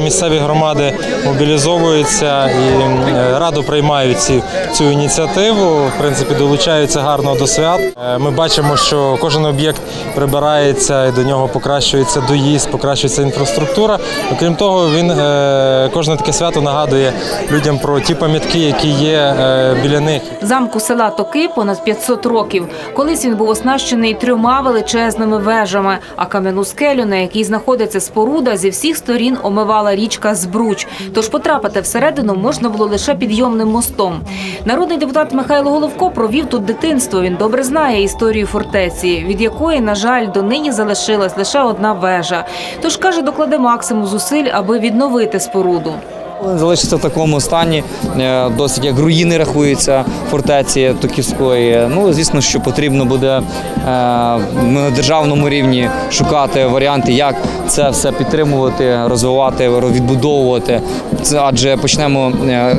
Місцеві громади мобілізовуються і е, радо приймають ці, цю ініціативу. В принципі, долучаються гарно до свят. Е, Ми бачимо, що кожен об'єкт прибирається і до нього покращується доїзд, покращується інфраструктура. Окрім того, він е, кожне таке свято нагадує людям про ті пам'ятки, які є біля них. Замку села Токи понад 500 років. Колись він був оснащений трьома величезними вежами, а кам'яну скелю, на якій знаходиться споруда, зі всіх сторін омивала річка Збруч. Тож потрапити всередину можна було лише підйомним мостом. Народний депутат Михайло Головко провів тут дитинство. Він добре знає історію фортеці, від якої, на жаль, донині залишилась лише одна вежа. Тож каже, докладе максимум зусиль, аби відновити споруду. Залишиться в такому стані, е, досить як руїни рахуються фортеці Токівської. Ну, звісно, що потрібно буде е, на державному рівні шукати варіанти, як це все підтримувати, розвивати, відбудовувати. Адже почнемо е,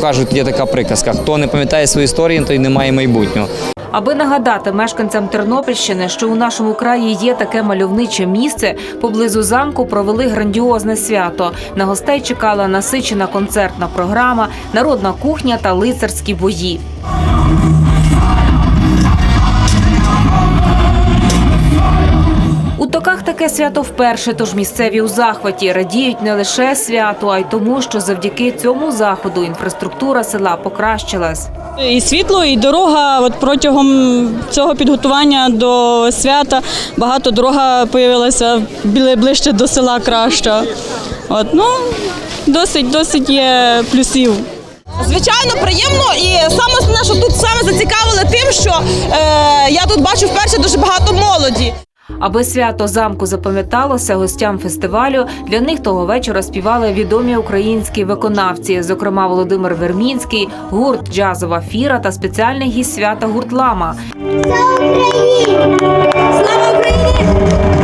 кажуть, є така приказка: хто не пам'ятає свою історію, той не має майбутнього. Аби нагадати мешканцям Тернопільщини, що у нашому краї є таке мальовниче місце, поблизу замку провели грандіозне свято. На гостей чекала насичена концертна програма, народна кухня та лицарські бої. Таке свято вперше, тож місцеві у захваті радіють не лише святу, а й тому, що завдяки цьому заходу інфраструктура села покращилась. І світло, і дорога. От протягом цього підготування до свята багато дорога появилася ближче до села краща. От ну досить, досить є плюсів. Звичайно, приємно і саме основне, що тут саме зацікавили тим, що е, я тут бачу вперше дуже багато молоді. Аби свято замку запам'яталося гостям фестивалю. Для них того вечора співали відомі українські виконавці, зокрема Володимир Вермінський, гурт Джазова фіра та спеціальний гість свята гурт Лама. Слава Україні! Слава Україні!